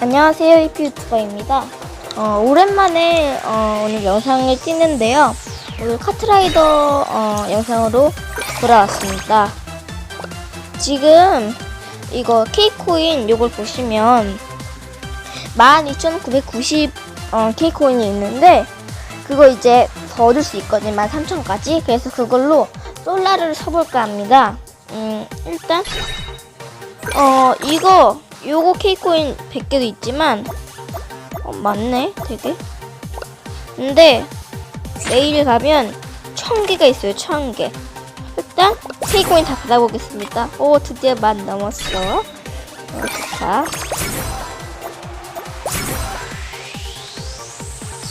안녕하세요 이피 유튜버입니다. 어, 오랜만에 어, 오늘 영상을 찍는데요. 오늘 카트라이더 어, 영상으로 돌아왔습니다. 지금 이거 K코인 요걸 보시면 12,990 어, K코인이 있는데 그거 이제 더 얻을 수 있거든요. 13,000까지. 그래서 그걸로 솔라를 사볼까 합니다. 음, 일단 어, 이거, 요거 K코인 100개도 있지만, 어, 맞네, 되게. 근데, 내일 가면 1000개가 있어요, 1000개. 일단, K코인 다 받아보겠습니다. 오, 드디어 만 넘었어. 어, 좋다.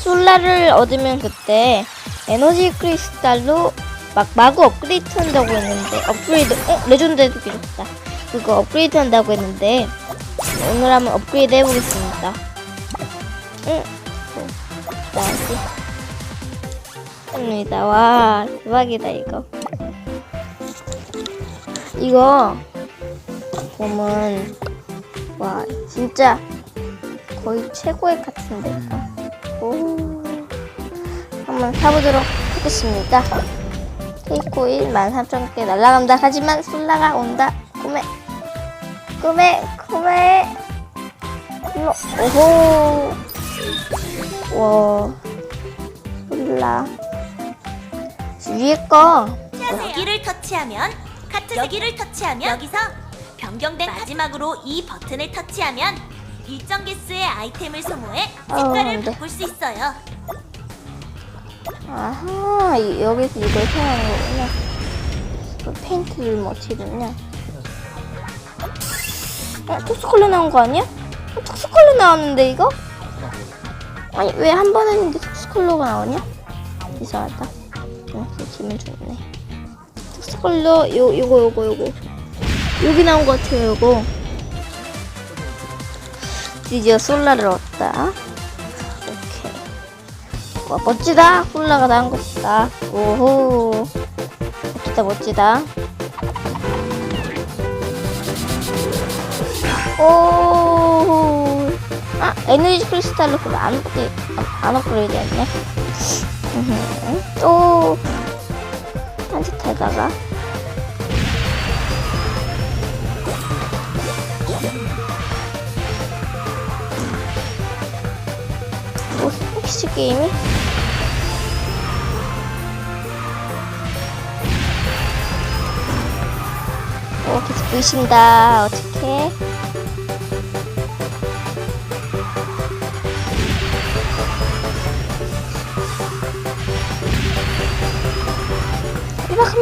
솔라를 얻으면 그때, 에너지 크리스탈로 막 마구 업그레이드 한다고 했는데, 업그레이드, 어, 레전드에도 길었다. 그거 업그레이드 한다고 했는데 오늘 한번 업그레이드 해보겠습니다. 응. 나야지. 합니다. 와 대박이다 이거. 이거 보면 와 진짜 거의 최고의 같은데. 오. 한번 사보도록 하겠습니다. 케이코인 13,000개 날라간다. 하지만 솔라가 온다. 꿈에 꿈에 일로 오호. 와. 솔라. 위에 거. 여기를 터치하면 카트 여기를 터치하면 여기서 변경된 마지막으로 이 버튼을 터치하면 일정 개수의 아이템을 소모해 어, 색깔을 안 돼. 바꿀 수 있어요. 아하 이- 여기서 이걸 사용하는 거구나? 그 페인트를 뭐 어떻게 어? 톡스컬러 나온 거 아니야? 어, 톡스컬러 나왔는데 이거? 아니 왜 한 번 했는데 톡스컬러가 나오냐? 이상하다 어, 기분 좋네 톡스컬러 요, 요거 요거 요거 여기 나온 거 같아요 요거 드디어 솔라를 얻었다 오케이 와, 멋지다. 콜라가 나은 것보다. 오호. 멋지다, 멋지다. 오. 아, 에너지 크리스탈로 그걸 안 업그레이드, 안 업그레이드 했네. 음흠. 또, 한 짓하다가. 오, 혹시 게임이? 오, 계속 보이신다. 어떡해.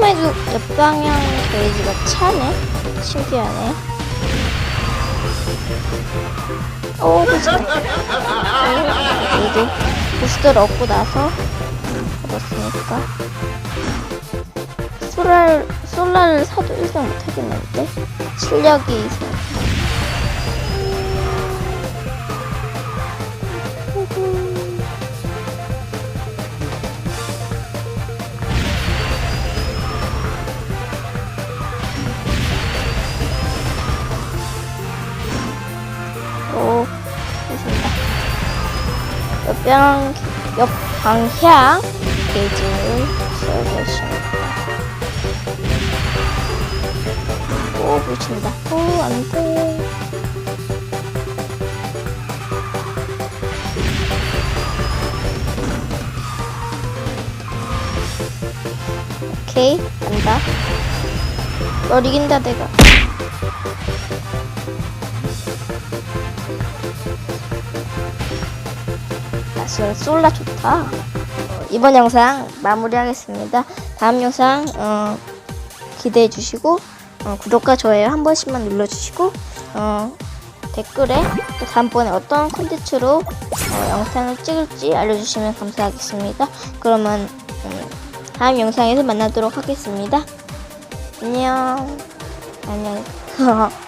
해도 옆방향 게이지가 차네. 신기하네. 오, 괜찮다. 그래도 부스터를 얻고 나서 얻었으니까 솔라를, 솔라를 사도 1등 못하겠는데 실력이 있어 옆방, 옆 방향 게이지를 써보겠습니다. 오, 붙인다. 오, 안 돼. 오케이, 간다. 널 이긴다, 내가. 사실 솔라 좋다. 어, 이번 영상 마무리하겠습니다. 다음 영상 어, 기대해 주시고 어, 구독과 좋아요 한 번씩만 눌러주시고 어, 댓글에 또 다음번에 어떤 콘텐츠로 어, 영상을 찍을지 알려주시면 감사하겠습니다. 그러면 음, 다음 영상에서 만나도록 하겠습니다. 안녕. 안녕.